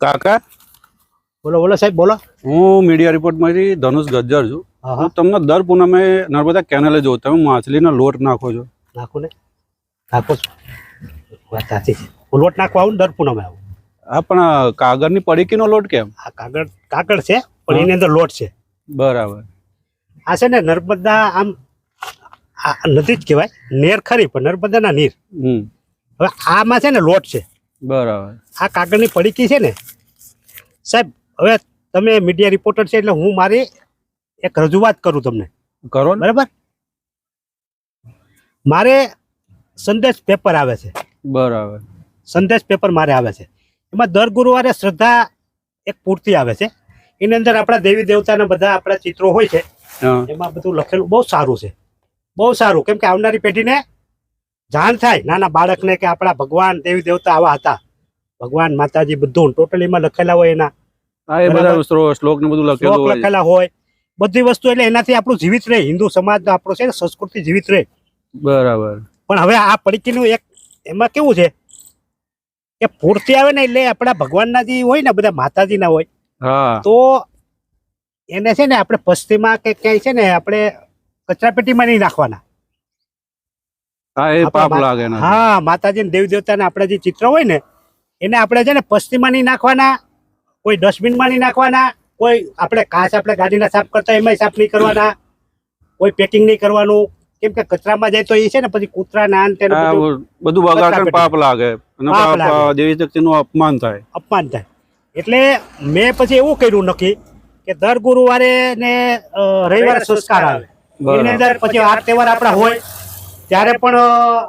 કાકા? બોલો બોલો સાહેબ બોલો. હું મીડિયા રિપોર્ટમાંથી ધનુષ ગજ્જર છું. હા તમને દર પૂનમે નર્મદા કેનાલે જોઉં તમે માછલીનો લોટ નાખો છો. નાખો ને? નાખો છો. વાત સાચી છે. હું લોટ નાખવા આવું દર પૂનમે આવું. હા પણ કાગળની પડીકીનો લોટ કેમ? આ કાગળ કાગળ છે પણ એની અંદર લોટ છે. બરાબર. આ છે ને નર્મદા આમ આ નદી જ કહેવાય. નેર ખરી પણ નર્મદાના નીર. હમ. હવે આમાં છે ને લોટ છે. બરાબર. આ કાગળની પડીકી છે ને સાહેબ હવે તમે મીડિયા રિપોર્ટર છે એટલે હું મારી એક રજૂઆત કરું તમને. કરો બરાબર? મારે સંદેશ પેપર આવે છે. બરાબર. સંદેશ પેપર મારે આવે છે. એમાં દર ગુરુવારે શ્રદ્ધા એક પૂર્તિ આવે છે. એની અંદર આપણા દેવી દેવતાના બધા આપણા ચિત્રો હોય છે. એમાં બધું લખેલું બહુ સારું છે. બહુ સારું. કેમ કે આવનારી પેઢીને જાણ થાય નાના બાળકને કે આપણા ભગવાન દેવી દેવતા આવા હતા. ભગવાન માતાજી બધું ટોટલીમાં લખેલા હોય એના. હા એ બધા શ્લોક ને બધું લખેલું લખેલા હોય. બધી વસ્તુ એટલે એનાથી આપણું જીવિત રહે. હિન્દુ સમાજ આપણો છે ને સંસ્કૃતિ જીવિત રહે. બરાબર. પણ હવે આ પડીકીનું એક એમાં કેવું છે કે પૂર્તિ આવે ને એટલે આપણા ભગવાનના જે હોય ને બધા માતાજીના હોય તો એને છે ને આપણે પસ્તીમાં કે ક્યાંય છે ને આપણે કચરાપેટીમાં નહીં નાખવાના. હા માતાજી ને દેવી દેવતાના આપણા જે ચિત્ર હોય ને એને આપણે છે ને પશ્ચિમ નહીં નાખવાના. કોઈ ડસ્ટબિનમાં નહીં નાખવાના કોઈ આપણે કાચ આપણે ગાડીના સાફ કરતા એમાંય સાફ નહીં કરવાના કોઈ પેકિંગ નહીં કરવાનું. કેમ કે કચરામાં જાય તો એ છે ને પછી કૂતરા ના અંતે બધું બગાડ પાપ લાગે. અને. દેવી શક્તિનું અપમાન થાય. અપમાન થાય. એટલે મેં પછી એવું કર્યું નક્કી કે દર ગુરુવારે ને રવિવારે સંસ્કાર આવે. એની અંદર પછી આ તહેવાર આપણા હોય ત્યારે પણ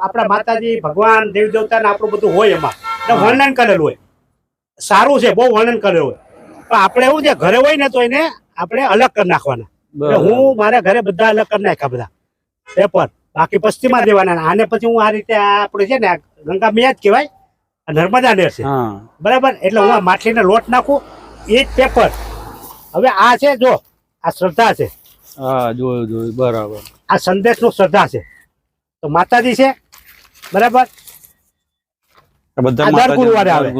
આપણા માતાજી ભગવાન દેવી દેવતાને આપણું બધું હોય એમાં. વર્ણન કરેલું હોય. સારું છે બહુ વર્ણન કર્યું હોય. પણ આપણે એવું છે ઘરે હોય ને તો એને આપણે અલગ કરી નાખવાના. હું મારા ઘરે બધા અલગ કરી નાખ્યા બધા. પેપર બાકી પશ્ચિમમાં દેવાના આને પછી હું આ રીતે આપણે છે ને ગંગા મેં જ કહેવાય આ નર્મદા નેર છે. બરાબર? એટલે હું આ માછલીને લોટ નાખું એ જ પેપર હવે આ છે જો આ શ્રદ્ધા છે. હા જોયું જોયું. બરાબર. આ સંદેશનું શ્રદ્ધા છે. તો માતાજી છે બરાબર? દર ગુરુવારે આવે.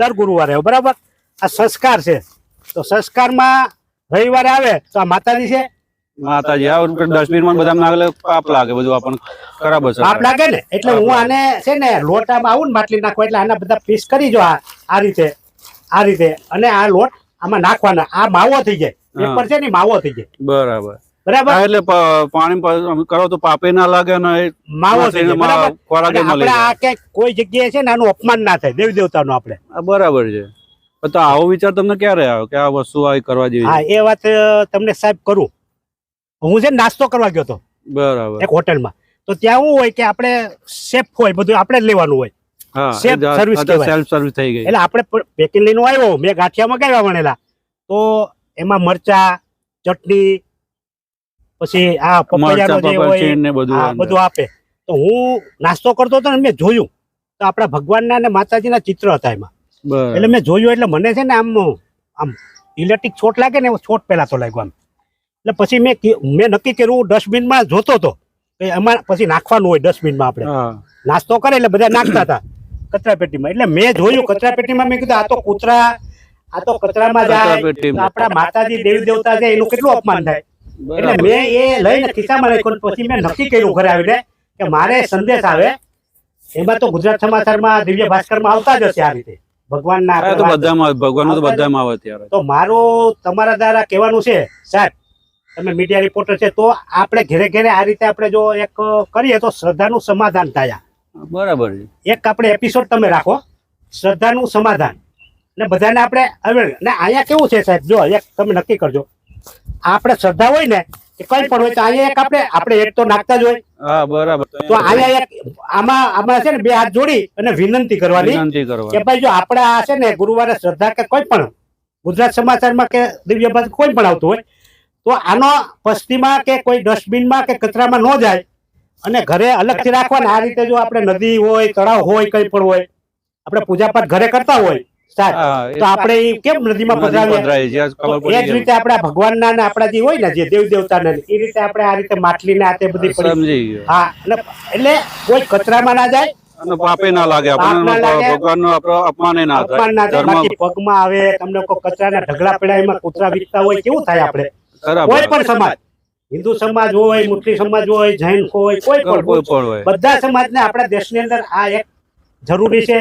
દર ગુરુવારે આવે, બરાબર? આ સંસ્કાર છે. તો સંસ્કારમાં રવિવારે આવે તો આ માતાજી છે? માતાજી આ ડસ્ટબિન બધા નાખેલે પાપ લાગે બધું આપણને ખરાબ અસર પાપ લાગે ને? એટલે હું આને છે ને લોટામાં આવું ને માટલી નાખવા એટલે આના બધા પીસ કરી જો આ આ રીતે આ રીતે. અને આ લોટ આમાં નાખવાના. આ માવો થઈ જાય. પેપર છે ને માવો થઈ જાય. બરાબર. બરાબર? એટલે પાણી કરો તો પાપે ના લાગે ને માવો ખોરાકે આપણે આ કે કોઈ જગ્યાએ છે ને આનું અપમાન ના થાય દેવી દેવતાનું આપણે બરાબર છે. તો આવો વિચાર તમને ક્યારે આવ્યો કે આ વસ્તુ આ કરવા જેવી હા એ વાત તમને સાહેબ કરું. હું છે નાસ્તો કરવા ગયો તો બરાબર. એક હોટલમાં. તો ત્યાં શું હોય કે આપણે સેફ હોય બધું આપણે જ લેવાનું હોય. હા સેલ્ફ સર્વિસ થઈ ગઈ. એટલે આપણે પેકિંગ લઈને આવ્યો મેં ગાંઠિયા મગાવ્યા વણેલા? તો એમાં મરચા ચટણી પછી આ પપૈયાનો જે હોય બધું આપે. તો હું નાસ્તો કરતો હતો ને મેં જોયું. તો આપણા ભગવાનના અને માતાજીના ચિત્ર હતા એમાં. એટલે મેં જોયું એટલે મને છે ને આમ આમ ઇલેક્ટ્રિક છોટ લાગે ને એવો છોટ પહેલા તો લાગ્યો આમ. એટલે પછી મેં મેં નક્કી કર્યું ડસ્ટબિનમાં જોતો હતો. કે એમાં પછી નાખવાનું હોય ડસ્ટબિનમાં આપણે. હા. નાસ્તો કરે એટલે બધા નાખતા હતા કચરાપેટીમાં. એટલે મેં જોયું કચરાપેટીમાં મેં કીધું આ તો કૂતરા આ તો કચરામાં જાય. આપણા માતાજી દેવી દેવતા છે એનું કેટલું અપમાન થાય? એટલે મેં એ લઈને ખિસ્સામાં રાખ્યું પછી મેં નક્કી કર્યું ઘરે આવીને કે મારે સંદેશ આવે. એમાં તો ગુજરાત સમાચારમાં દિવ્ય ભાસ્કરમાં આવતા જ હશે આ રીતે. ભગવાનના હા, તો બધામાં ભગવાનનું તો બધામાં આવે ત્યારે તો મારું તમારા દ્વારા કહેવાનું છે સાહેબ તમે મીડિયા રિપોર્ટર છે તો આપણે ઘેરે ઘેરે આ રીતે આપણે જો એક કરીએ તો શ્રદ્ધાનું સમાધાન થાય બરાબર એક આપણે એપિસોડ તમે રાખો શ્રદ્ધાનું સમાધાન. ને બધાને આપણે અવેર ને અહીંયા કેવું છે સાહેબ? જો એક તમે નક્કી કરજો. આપણે શ્રદ્ધા હોય ને કઈ પણ હોય તો અહીંયા એક આપણે આપણે એક તો નાખતા જ હોય. હા બરાબર. તો અહીંયા એક આમાં આમાં છે ને બે હાથ જોડી અને વિનંતી કરવાની. કે ભાઈ જો આપણે આ છે ને ગુરુવારે શ્રદ્ધા કે કોઈ પણ ગુજરાત સમાચારમાં કે દિવ્ય ભાષા કોઈ પણ આવતું હોય તો આનો પસ્તીમાં કે કોઈ ડસ્ટબિનમાં કે કચરામાં ન જાય અને ઘરે અલગથી રાખવાના. આ રીતે જો આપણે નદી હોય તળાવ હોય કંઈ પણ હોય આપણે પૂજાપાઠ ઘરે કરતા હોય તો આપણે કેમ નદીમાં પધરાવીએ? એ જ રીતે આપણા ભગવાનના ને આપણા જે હોય ને જે દેવ દેવતાના ને, એ રીતે આપણે આ રીતે માટલીને આ તે બધી સમજી હા એટલે એટલે કોઈ કચરામાં ના જાય. અને પાપે ના લાગે આપણને ભગવાનનો આપણો અપમાન ના થાય. અપમાન ના થાય. બાકી પગમાં આવે તમને કોઈ કચરાના ઢગલા પડ્યા એમાં કૂતરા વીકતા હોય કેવું થાય આપણે? કોઈ પણ સમાજ. હિન્દુ સમાજ હોય મુસ્લિમ સમાજ હોય જૈન હોય કોઈ પણ કોઈ પણ હોય. બધા સમાજને આપણા દેશની અંદર આ એક જરૂરી છે.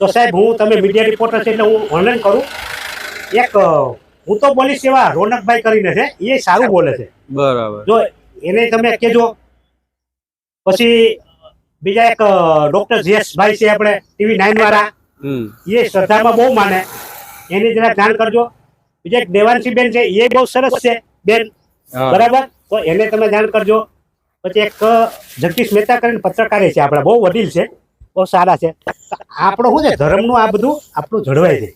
તો સાહેબ હું તમે મીડિયા રિપોર્ટર છે એટલે હું વર્ણન કરું. એક હું તો બોલીશ એવા રોનકભાઈ કરીને છે એ સારું બોલે છે. બરાબર. જો એને તમે કહેજો. પછી બીજા એક ડોક્ટર જયેશભાઈ છે આપણે ટીવી નાઇન વાળા. એ શ્રદ્ધામાં બહુ માને. એની જરા જાણ કરજો. બીજા એક દેવાંશી બેન છે એ બહુ સરસ છે બેન. બરાબર? તો એને તમે જાણ કરજો. પછી એક જગદીશ મહેતા કરીને પત્રકારે છે આપણા બહુ વડીલ છે. બહુ સારા છે. આપણો શું છે? ધર્મનું આ બધું આપણું જળવાય છે.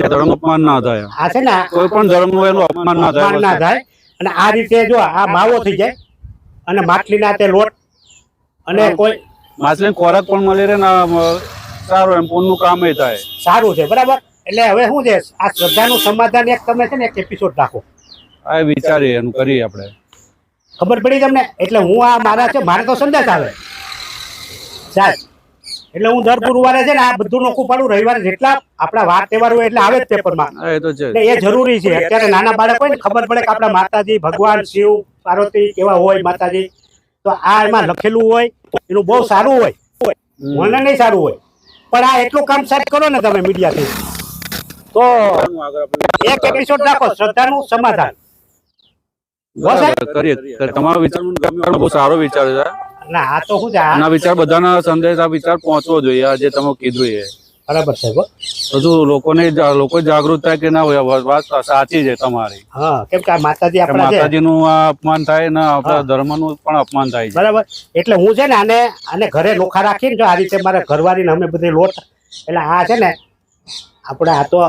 ધર્મ અપમાન ના થાય. આ છે ને કોઈ પણ ધર્મનું એનું અપમાન ના થાય. ના થાય. અને આ રીતે જો આ માવો થઈ જાય અને માટલીના તે લોટ અને કોઈ માછલી ખોરાક પણ મળી રહે ને સારું એમ પુણ્યનું કામ એ થાય. સારું છે બરાબર? એટલે હવે શું છે? આ શ્રદ્ધાનું સમાધાન એક તમે છે ને એક એપિસોડ રાખો. આ વિચારીએ એનું કરીએ આપણે. ખબર પડી તમને? એટલે હું આ મારા છે મારે તો સંદેશ આવે. સાહેબ એટલે હું દર ગુરુવારે છે ને આ બધું નોખું પાડું રવિવારે જેટલા આપણા વાર તહેવાર હોય એટલે આવે જ પેપરમાં. એટલે એ જરૂરી છે. અત્યારે નાના બાળક હોય ને ખબર પડે કે આપણા માતાજી ભગવાન શિવ પાર્વતી કેવા હોય માતાજી. તો આ એમાં લખેલું હોય એનું બહુ સારું હોય. મને નહીં સારું હોય. પણ આ એટલું કામ સેટ કરો ને તમે મીડિયાથી. તો એક એપિસોડ રાખો શ્રદ્ધાનું સમાધાન. તમારો વિચાર બહુ સારો વિચાર છે. ના આ તો શું છે આના વિચાર બધાના સંદેશ આ વિચાર પહોંચવો જોઈએ જે તમે કીધું એ. બરાબર સાહેબ હો. લોકોને લોકો જાગૃત થાય કે ના હોય વાત સાચી છે તમારી. હા કેમ કે માતાજી આપણા માતાજીનું આ અપમાન થાય ને આપણા ધર્મનું પણ અપમાન થાય છે. બરાબર. એટલે હું છે ને આને આને ઘરે નોખા રાખીને જો આ રીતે મારા ઘરવાળીને અમે બધી લોટ એટલે આ છે ને આપણે આ તો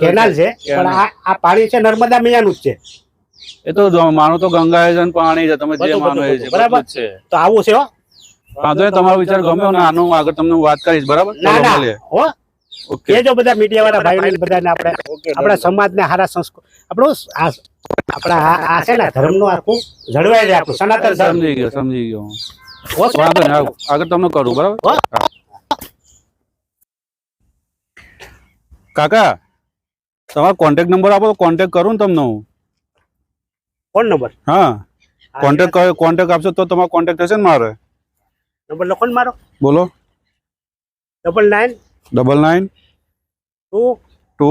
કેનાલ છે પણ આ આ પાણી છે નર્મદા મિયાનું જ છે. એ તો માનો તો ગંગા છે પાણી છે તમે જે માનો એ છે બરાબર. છે. તો આવું છે વાંધો નહીં, તમારો વિચાર ગમ્યો ને આનો આગળ તમને વાત કરીશ બરાબર? ના ના હો. ઓકે. જો બધા મીડિયા વાળા ભાઈ બધાને આપણે આપણા સમાજને હારા સંસ્કૃત આપણો આ આપણા આ છે ને ધર્મનું આખું જળવાઈ રહે આપણું સનાતન સમજી ગયો સમજી ગયો. વાંધો નહીં આગળ- આગળ તમને કરું બરાબર? કાકા તમારો કોન્ટેક્ટ નંબર આપો તો કોન્ટેક્ટ કરું ને તમને હું. ફોન નંબર હા કોન્ટેક્ટ કોન્ટેક્ટ આપશો તો તમારો કોન્ટેક્ટ થશે ને મારે નંબર લખો ને મારો બોલો double nine double nine two two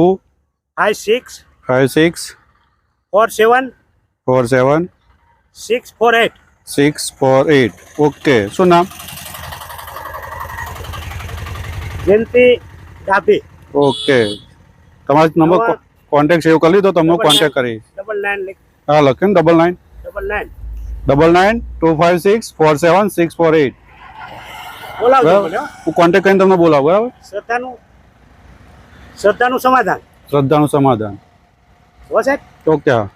five six five six four seven four seven six four eight six four eight okay શું નામ જયંતિ ડાભી ઓકે તમારો નંબર નવા- કોન્ટેક્ટ સેવ કરી લીધો તમને ડબલ કોન્ટેક્ટ કરીશ ડબલ નાઇન હા લખે ને double nine double nine double nine two five six four seven six four eight. હું. કોન્ટેક્ટ કરીને તમને બોલાવું બરાબર? શ્રદ્ધાનું શ્રદ્ધાનું સમાધાન. શ્રદ્ધાનું સમાધાન. ઓકે હા.